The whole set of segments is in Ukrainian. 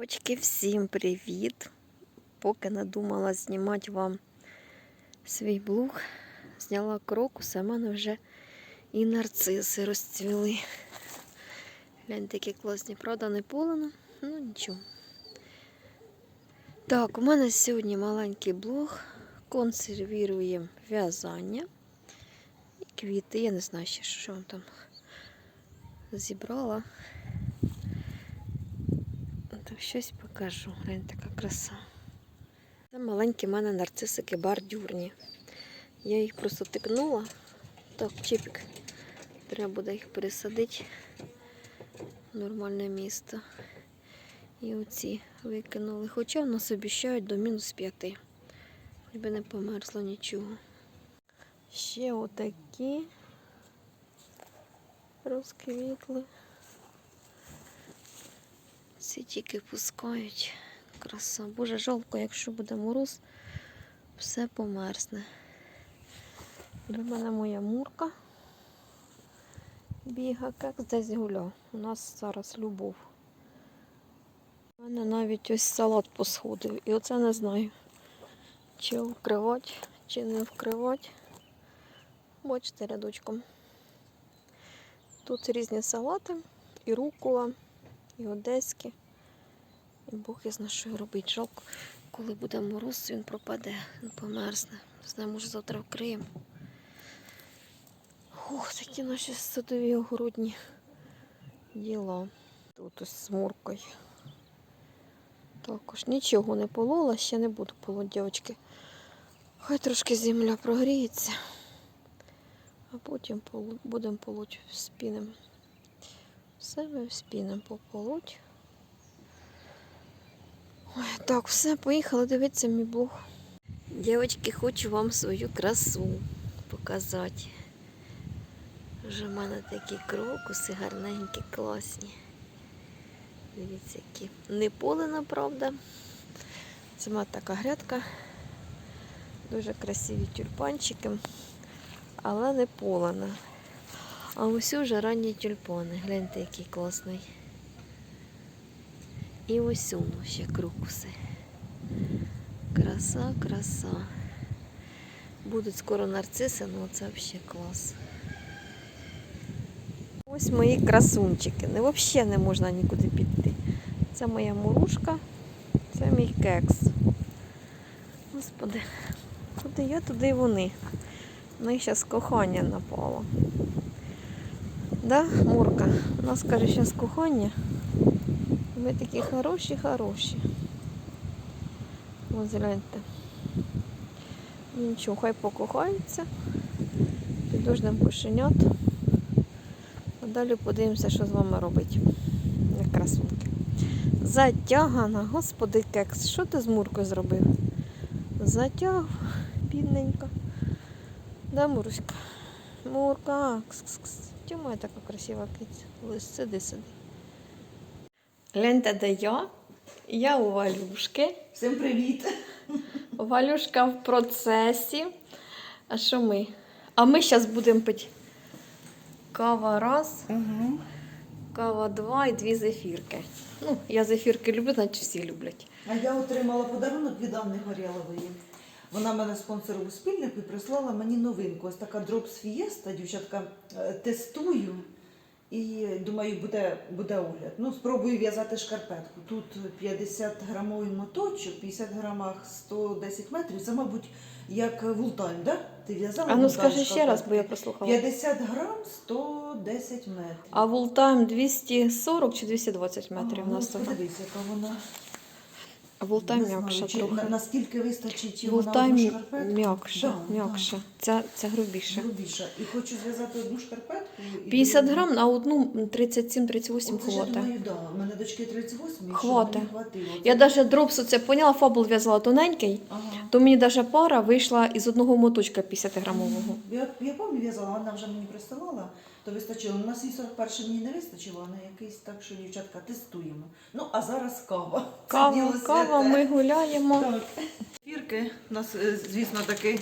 Дівчатки, всім привіт! Поки надумала знімати вам свій блог, зняла крокус, а в мене вже і нарциси розцвіли. Гляньте, які класні, правда, не полено, ну нічого. Так, у мене сьогодні маленький блог. Консервіруємо в'язання і квіти. Я не знаю ще, що вам там зібрала. Щось покажу. Глянь, така краса. Це маленькі в мене нарцисики бордюрні. Я їх просто тикнула. Так, чіпік. Треба буде їх пересадити в нормальне місто. І оці викинули. Хоча в нас обіщають до мінус п'яти. Хоч би не померзло нічого. Ще отакі розквітли. Всі тільки пускають. Краса. Боже, жалко, якщо буде мороз, все померзне. До мене моя мурка біга, як десь гуляв. У нас зараз любов. У мене навіть ось салат посходив. І оце не знаю, чи вкривати, чи не вкривати. Бачите рядочком. Тут різні салати, і рукола, і одеські. І Бог я знає, що робить. Жалко, коли буде мороз, він пропаде, він померзне. Не знаю, може завтра вкриємо. Ох, такі наші садові огородні діла. Тут ось з муркою. Також нічого не полола, ще не буду полоть, дівчатки. Хай трошки земля прогріється, а потім будемо полоть спінем. Все ми спінем пополоть. Ой, так, все, поїхали дивитися мій блог. Дівчатки, хочу вам свою красу показати. Вже в мене такі крокуси гарненькі, класні. Дивіться, які. Не полена, правда. Це в така грядка. Дуже красиві тюльпанчики, але не полена. А ось уже ранні тюльпани. Гляньте, який класний. І ось воно ще крокуси. Краса, краса. Будуть скоро нарциси, ну це взагалі клас. Ось мої красунчики. Не, взагалі не можна нікуди піти. Це моя мурушка, це мій кекс. Господи, куди я, туди і вони. На них зараз кохання напало. Да, Мурка? У нас каже, зараз кохання. Ви такі хороші, хороші. Ось гляньте. Ну, Нічого, хай покохаються. Підождемо кошенят. А далі подивимося, що з вами робить. Як красунки. Затягана, господи, кекс. Що ти з Муркою зробив? Затяг, бідненька. Да, Муруська? Мурка, кс-кс-кс. Тьома така красива киця. Лис, сиди, сиди. Гляньте, де я. Я у Валюшки. Всім привіт! Валюшка в процесі. А що ми? А ми зараз будемо пити кава раз, Угу. кава два і дві зефірки. Ну, я зефірки люблю, значить всі люблять. А я отримала подарунок від Анни Горєлової. Вона мене спонсором у спільнику і прислала мені новинку. Ось така дропс фієста. Дівчатка, е, тестую. І думаю, буде, буде огляд. Ну, спробую в'язати шкарпетку. Тут 50 грамовий моточок, 50 грамах 110 метрів. Це, мабуть, як вултань, да? Ти в'язала? А ну скажи ще раз, бо я прослухала. 50 грам 110 метрів. А вултайм 240 чи 220 метрів А, у нас ну, подивись, яка вона. Знаю, м'якша трохи. Наскільки вистачить шкарпетку? м'якша, Да, м'якша. Це, це грубіше. Грубіша. І хочу зв'язати одну шкарпетку. і 50 другу. грам на одну 37-38 Оце ж я думаю, да. У мене дочки 38, і Хватить. мені хватило. Я навіть дропсу це поняла, фабул в'язала тоненький, Ага. то мені навіть пара вийшла із одного моточка 50 грамового. Я, я пам'ятаю, в'язала, вона вже мені присилала, то вистачило. У нас і 41 мені не вистачило, а на якийсь так, що дівчатка тестуємо. Ну, а зараз кава. Кава, кава, ми гуляємо. Так. Фірки у нас, е, звісно, таки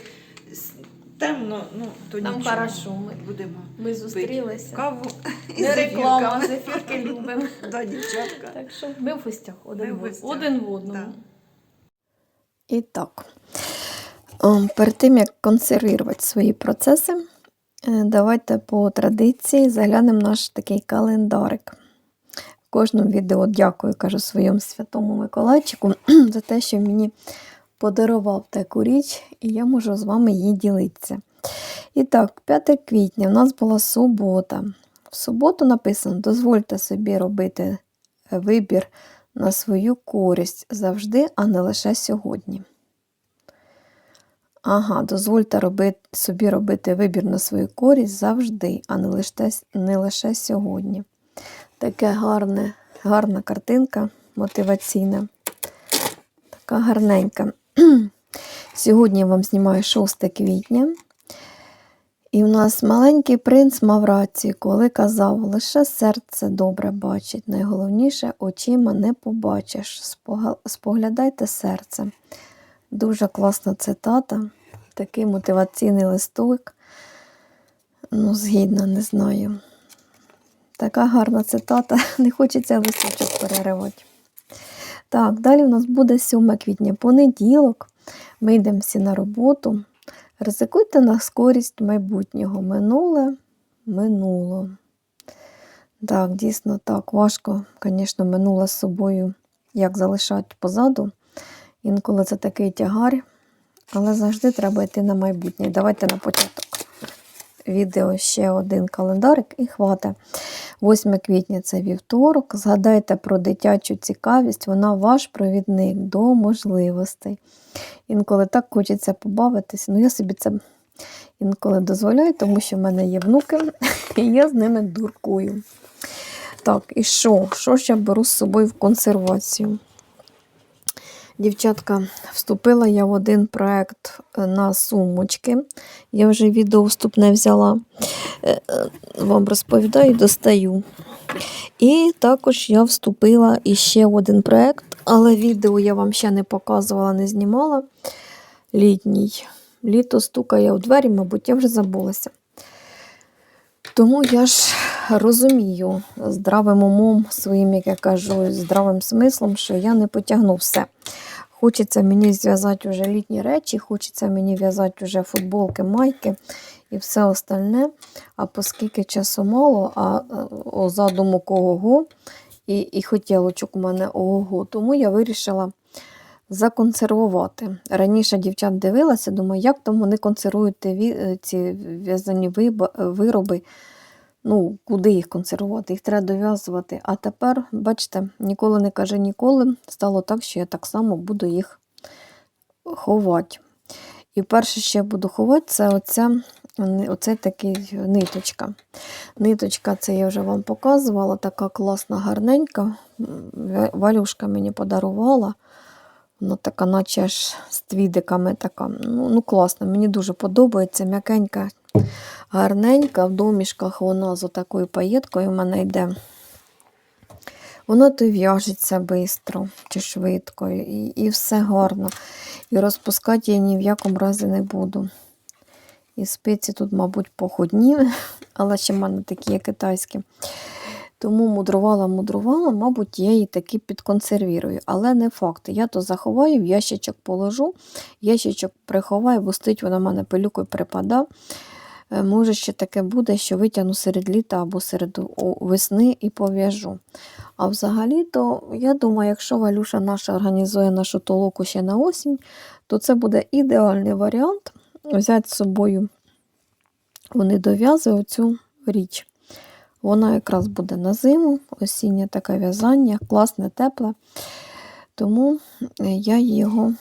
темно, ну то Нам нічого. хорошо, ми- будемо Ми пити зустрілися. каву із Не реклама, зефірками. зефірки любимо. Да, дівчатка. Так що ми в гостях один, в в, гостях, один в одному. да. І так, ем, перед тим як консервувати свої процеси, давайте по традиції заглянемо наш такий календарик. В кожному відео дякую, кажу своєму святому Миколайчику за те, що мені подарував таку річ, і я можу з вами її ділитися. І так, 5 квітня у нас була субота. В суботу написано: дозвольте собі робити е, вибір на свою користь завжди, а не лише сьогодні. Ага, дозвольте робити, собі робити вибір на свою користь завжди, а не лише, не лише сьогодні. Таке гарне, гарна картинка мотиваційна. Така гарненька. Сьогодні я вам знімаю 6 квітня. І у нас маленький принц мав рацію, коли казав, лише серце добре бачить. Найголовніше очима не побачиш. Споглядайте серце. Дуже класна цитата, такий мотиваційний листок. Ну, згідно, не знаю. Така гарна цитата, не хочеться листочок переривати. Так, далі у нас буде 7 квітня, понеділок. Ми йдемо всі на роботу. Ризикуйте на скорість майбутнього. Минуле минуло. Так, дійсно так. Важко, звісно, минуле з собою, як залишати позаду. Інколи це такий тягар, але завжди треба йти на майбутнє. Давайте на початок відео ще один календарик і хвата. 8 квітня це вівторок. Згадайте про дитячу цікавість, вона ваш провідник до можливостей. Інколи так хочеться побавитись. Ну, я собі це інколи дозволяю, тому що в мене є внуки, і я з ними дуркую. Так, і що? Що ж я беру з собою в консервацію? Дівчатка, вступила я в один проект е, на сумочки. Я вже відео вступне взяла. Е, е, Вам розповідаю, достаю. І також я вступила іще в один проект, але відео я вам ще не показувала, не знімала. Літній. Літо стукає у двері, мабуть, я вже забулася. Тому я ж розумію здравим умом своїм, як я кажу, здравим смислом, що я не потягну все. Хочеться мені зв'язати вже літні речі, хочеться мені в'язати вже футболки, майки і все остальне. А оскільки часу мало, а е, о, задуму кого, і, і хотілочок у мене ого, тому я вирішила законсервувати. Раніше дівчат дивилася, думаю, як там вони консервують е, ці в'язані вироби. Ну, куди їх консервувати? Їх треба дов'язувати. А тепер, бачите, ніколи не каже ніколи. Стало так, що я так само буду їх ховати. І перше, що я буду ховати, це оця, оце такий ниточка. Ниточка, це я вже вам показувала, така класна, гарненька. Валюшка мені подарувала. Вона така, наче аж з твідиками така. Ну, ну класно, мені дуже подобається. М'якенька, гарненька. В домішках вона з отакою паєткою в мене йде. Воно то й в'яжеться швидко чи швидко, і, і все гарно. І розпускати я ні в якому разі не буду. І спиці тут, мабуть, походні, але ще в мене такі є китайські. Тому мудрувала, мудрувала, мабуть, я її таки підконсервірую. Але не факт. Я то заховаю, в ящичок положу, ящичок приховаю, бо стоїть вона в мене пилюкою припада. Е, Може, ще таке буде, що витягну серед літа або серед весни і пов'яжу. А взагалі-то, я думаю, якщо Валюша наша організує нашу толоку ще на осінь, то це буде ідеальний варіант взяти з собою вони дов'язують оцю річ. Вона якраз буде на зиму, осіннє таке в'язання, класне, тепле. Тому е, я його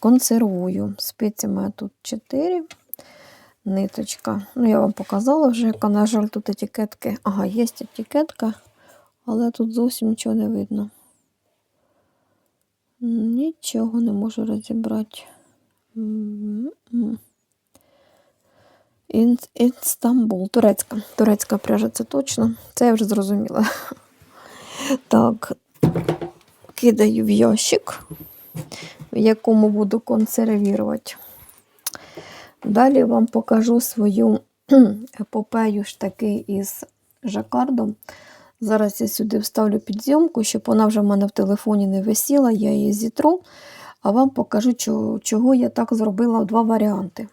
консервую. Спиці мене тут 4 ниточка. Ну, я вам показала вже, яка, на жаль, тут етикетки. Ага, є етикетка, але тут зовсім нічого не видно. Нічого не можу розібрати. Інстамбул, турецька. Турецька пряжа, це точно. Це я вже зрозуміла. Так, кидаю в ящик, в якому буду консервувати. Далі вам покажу свою епопею ж таки із жакардом. Зараз я сюди вставлю підзйомку, щоб вона вже в мене в телефоні не висіла, я її зітру, а вам покажу, чого, я так зробила два варіанти.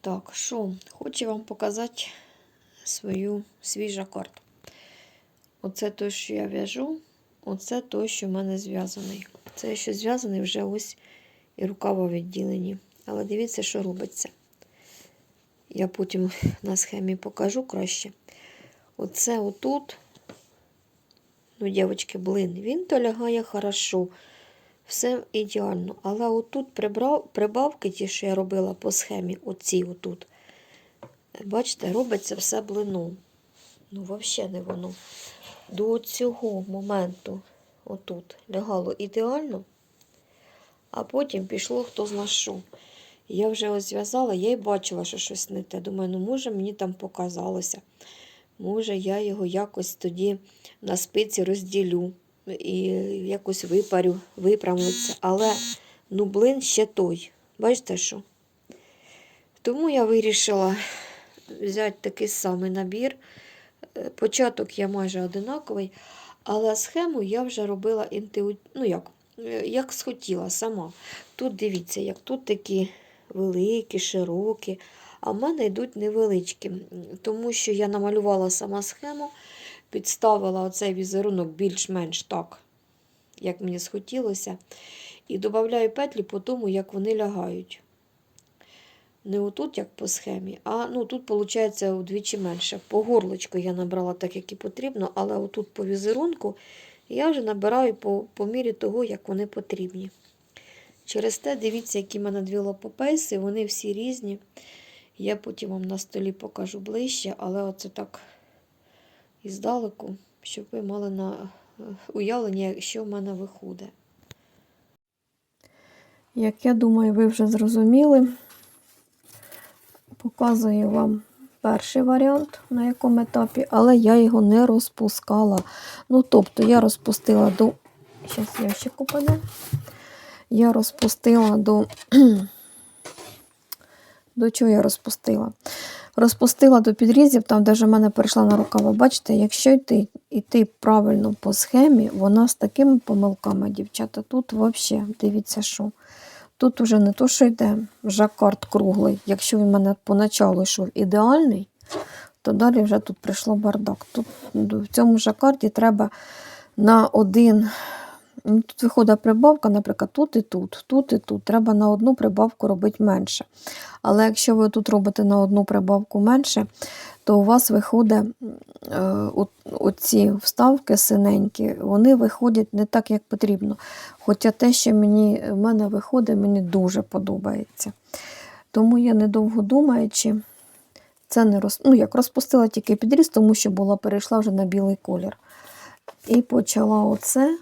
Так, що, хочу вам показати свою, свій жакард. Оце той, що я в'яжу, оце той, що в мене зв'язаний. Це що зв'язаний вже ось і рукава відділені. Але дивіться, що робиться. Я потім на схемі покажу краще. Оце отут, ну, дівчатки, блин, він то лягає хорошо. Все ідеально. Але отут прибрав, прибавки, ті, що я робила по схемі, оці отут. Бачите, робиться все блином. Ну, взагалі не воно. До цього моменту отут лягало ідеально, а потім пішло хто зна що. Я вже ось зв'язала, я й бачила, що щось не те. Думаю, ну може мені там показалося. Може, я його якось тоді на спиці розділю і якось випарю, виправиться. Але ну, блин, ще той. Бачите що? Тому я вирішила взяти такий самий набір. Е, Початок я майже одинаковий, але схему я вже робила інту... ну, як, е, як схотіла сама. Тут дивіться, як тут такі великі, широкі, а в мене йдуть невеличкі, тому що я намалювала сама схему, підставила оцей візерунок більш-менш так, як мені схотілося, і додаю петлі по тому, як вони лягають. Не отут, як по схемі, а ну, тут, виходить, удвічі менше. По горлочку я набрала так, як і потрібно, але отут по візерунку я вже набираю по, по мірі того, як вони потрібні. Через те, дивіться, які в мене дві лопопейси, вони всі різні. Я потім вам на столі покажу ближче, але оце так іздалеку, щоб ви мали на е, уявлення, що в мене виходить. Як я думаю, ви вже зрозуміли, показую вам перший варіант, на якому етапі, але я його не розпускала. Ну, тобто, я розпустила до. Зараз я ще купаду. Я розпустила до. До чого я розпустила? Розпустила до підрізів, там, де в мене перейшла на рукава. Бачите, якщо йти, йти правильно по схемі, вона з такими помилками, дівчата, тут взагалі, дивіться, що. Тут уже не то, що йде жакард круглий. Якщо він в мене поначалу йшов ідеальний, то далі вже тут прийшло бардак. Тут в цьому жакарді треба на один. Ну, Тут виходить прибавка, наприклад, тут і тут, тут і тут. Треба на одну прибавку робити менше. Але якщо ви тут робите на одну прибавку менше, то у вас виходить е, оці вставки синенькі, вони виходять не так, як потрібно. Хоча те, що мені, в мене виходить, мені дуже подобається. Тому я недовго думаючи, це не роз... ну, як розпустила тільки підріз, тому що була перейшла вже на білий колір. І почала оце.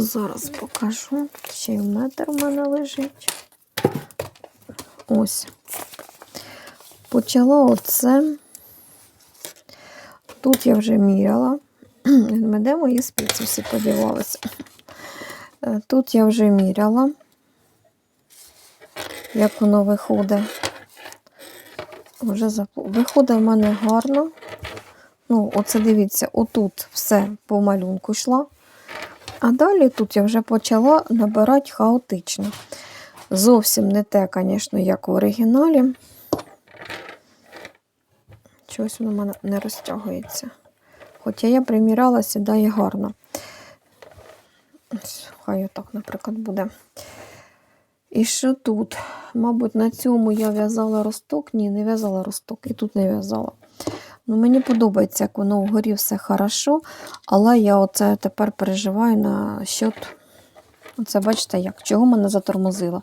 Зараз покажу. Ще й метр у мене лежить. Ось. Почала оце. Тут я вже міряла. Де мої спиці всі подівалися. Е, Тут я вже міряла, як воно виходить. Вже запу- Виходить в мене гарно. Ну, оце дивіться, отут все по малюнку йшла. А далі тут я вже почала набирати хаотично. Зовсім не те, звісно, як в оригіналі. Чогось воно в мене не розтягується. Хоча я приміряла, сідає гарно. Хай отак, наприклад, буде. І що тут? Мабуть, на цьому я в'язала росток. Ні, не в'язала росток, і тут не в'язала. Ну, мені подобається, як воно вгорі все хорошо, але я оце тепер переживаю на счет. Оце бачите, як, чого мене затормозило.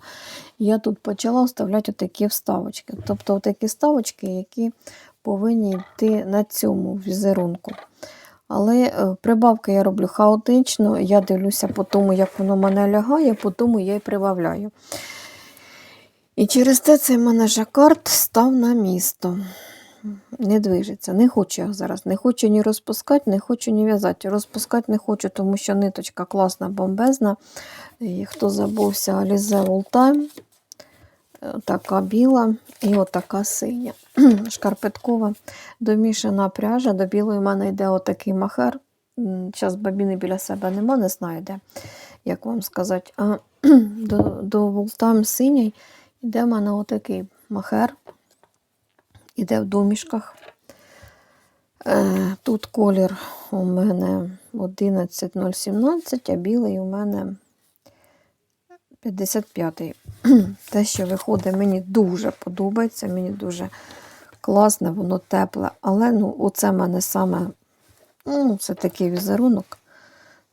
Я тут почала вставляти такі вставочки. Тобто такі вставочки, які повинні йти на цьому візерунку. Але е, прибавки я роблю хаотично, я дивлюся по тому, як воно мене лягає, по тому я й прибавляю. І через те цей мене жакард став на місто. Не движеться. Не хочу я зараз. Не хочу ні розпускати, не хочу ні в'язати. Розпускати не хочу, тому що ниточка класна, бомбезна. І хто забувся, Alize All Time. Е, Така біла і отака синя. Шкарпеткова домішана пряжа. До білої в мене йде отакий махер. Зараз бабіни біля себе нема, не знаю де, як вам сказати. А до, до Волтам синій йде в мене отакий махер. Іде в домішках. Е, Тут колір у мене 11017, а білий у мене 55-й. Те, що виходить, мені дуже подобається, мені дуже класне, воно тепле. Але ну, оце мене саме ну, це такий візерунок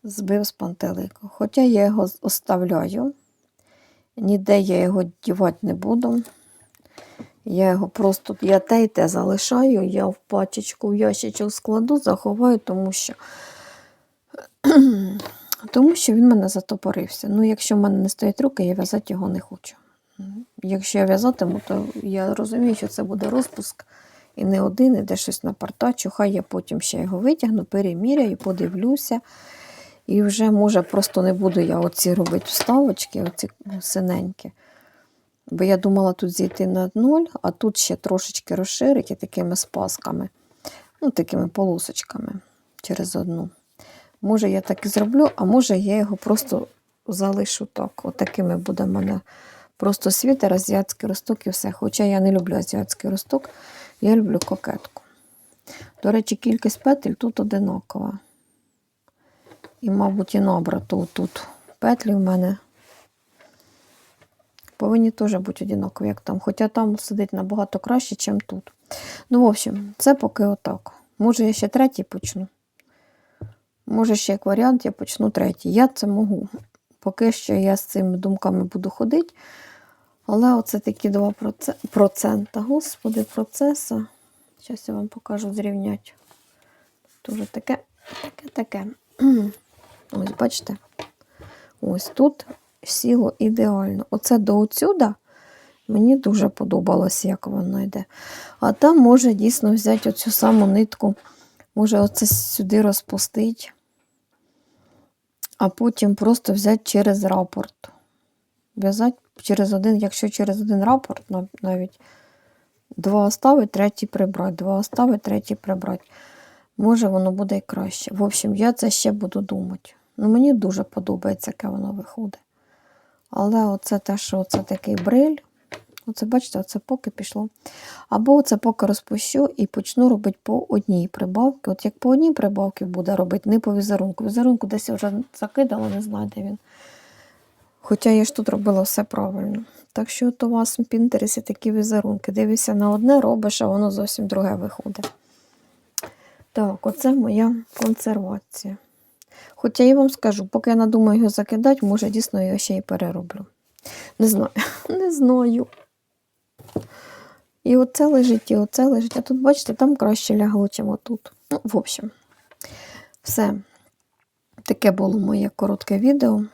збив з пантелику. Хоча я його оставляю, ніде я його дівати не буду. Я його просто я те й те залишаю, я в пачечку, в ящичок складу, заховаю, тому що тому що він мене затопорився. Ну, якщо в мене не стоять руки, я в'язати його не хочу. Якщо я в'язатиму, то я розумію, що це буде розпуск і не один, іде щось напартачу. Хай я потім ще його витягну, переміряю, подивлюся. І вже, може, просто не буду я оці робити вставочки, оці синенькі. Бо я думала тут зійти на ноль, а тут ще трошечки розширити такими спасками, ну, такими полосочками через одну. Може, я так і зроблю, а може, я його просто залишу так. Отакими буде в мене просто світер, азіатський росток і все. Хоча я не люблю азіатський росток, я люблю кокетку. До речі, кількість петель тут одинакова. І, мабуть, і набрато тут петлі в мене повинні теж бути однакові, як там. Хоча там сидить набагато краще, ніж тут. Ну, в общем, це поки отак. Може, я ще третій почну. Може, ще як варіант, я почну третій. Я це можу. Поки що я з цими думками буду ходити. Але оце такі 2%. Процента. Господи, процеса. Зараз я вам покажу зрівняти. Дуже таке, таке, таке. Ось, бачите? Ось тут сіло ідеально. Оце до отсюда мені дуже подобалось, як воно йде. А там може дійсно взяти оцю саму нитку, може оце сюди розпустити, а потім просто взяти через рапорт. В'язати через один, якщо через один рапорт, навіть два оставить, третій прибрати, два оставить, третій прибрати. Може, воно буде і краще. В общем, я це ще буду думати. Ну, мені дуже подобається, яке воно виходить. Але оце те, що оце такий бриль, оце, бачите, оце поки пішло. Або оце поки розпущу і почну робити по одній прибавці. От як по одній прибавці буде робити, не по візерунку. Візерунку десь вже закидала, не знаю, де він. Хоча я ж тут робила все правильно. Так що от у вас в Пінтересі такі візерунки. Дивишся на одне, робиш, а воно зовсім друге виходить. Так, оце моя консервація. Хоча я вам скажу, поки я надумаю його закидати, може дійсно його ще й перероблю. Не знаю, не знаю. І оце лежить, і оце лежить. А тут, бачите, там краще лягло, чим отут. Ну, в общем, все. Таке було моє коротке відео.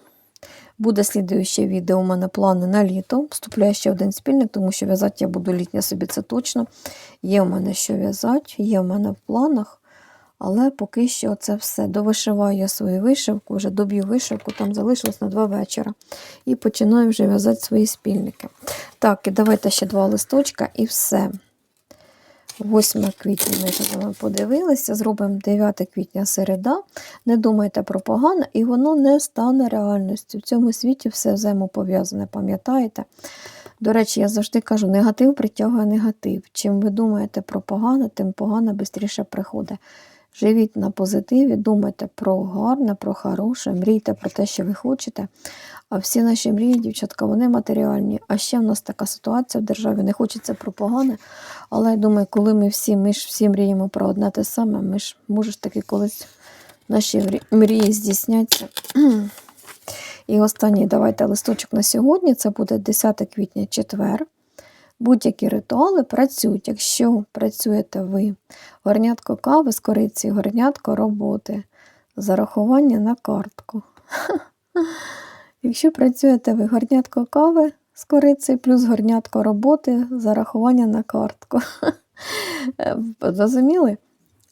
Буде слідуюче відео у мене плани на літо. Вступляє ще один спільник, тому що в'язати я буду літня собі, це точно. Є в мене що в'язати, є в мене в планах. Але поки що це все. Довишиваю свою вишивку, вже доб'ю вишивку, там залишилось на два вечора. І починаю вже в'язати свої спільники. Так, і давайте ще два листочка і все. 8 квітня ми вами подивилися, зробимо 9 квітня середа. Не думайте про погане, і воно не стане реальністю. В цьому світі все взаємопов'язане, пам'ятаєте? До речі, я завжди кажу, негатив притягує негатив. Чим ви думаєте про погане, тим погано швидше приходить. Живіть на позитиві, думайте про гарне, про хороше, мрійте про те, що ви хочете. А всі наші мрії, дівчатка, вони матеріальні. А ще в нас така ситуація в державі, не хочеться про погане. Але я думаю, коли ми всі ми ж всі мріємо про одне те саме, ми ж може ж таки колись наші мрії здійсняться. І останній давайте листочок на сьогодні. Це буде 10 квітня четвер. Будь-які ритуали працюють. Якщо працюєте ви горнятко кави з кориці, горнятко роботи, зарахування на картку. Якщо працюєте ви горнятко кави з кориці, плюс горнятко роботи, зарахування на картку. Е, Зрозуміли?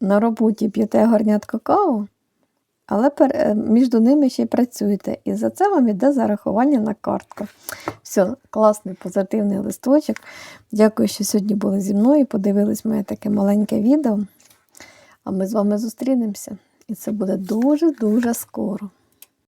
На роботі п'єте горнятко каву, але е, між ними ще й працюєте. І за це вам іде зарахування на картку. Все, класний позитивний листочок. Дякую, що сьогодні були зі мною. Подивились моє таке маленьке відео. А ми з вами зустрінемося. І це буде дуже-дуже скоро.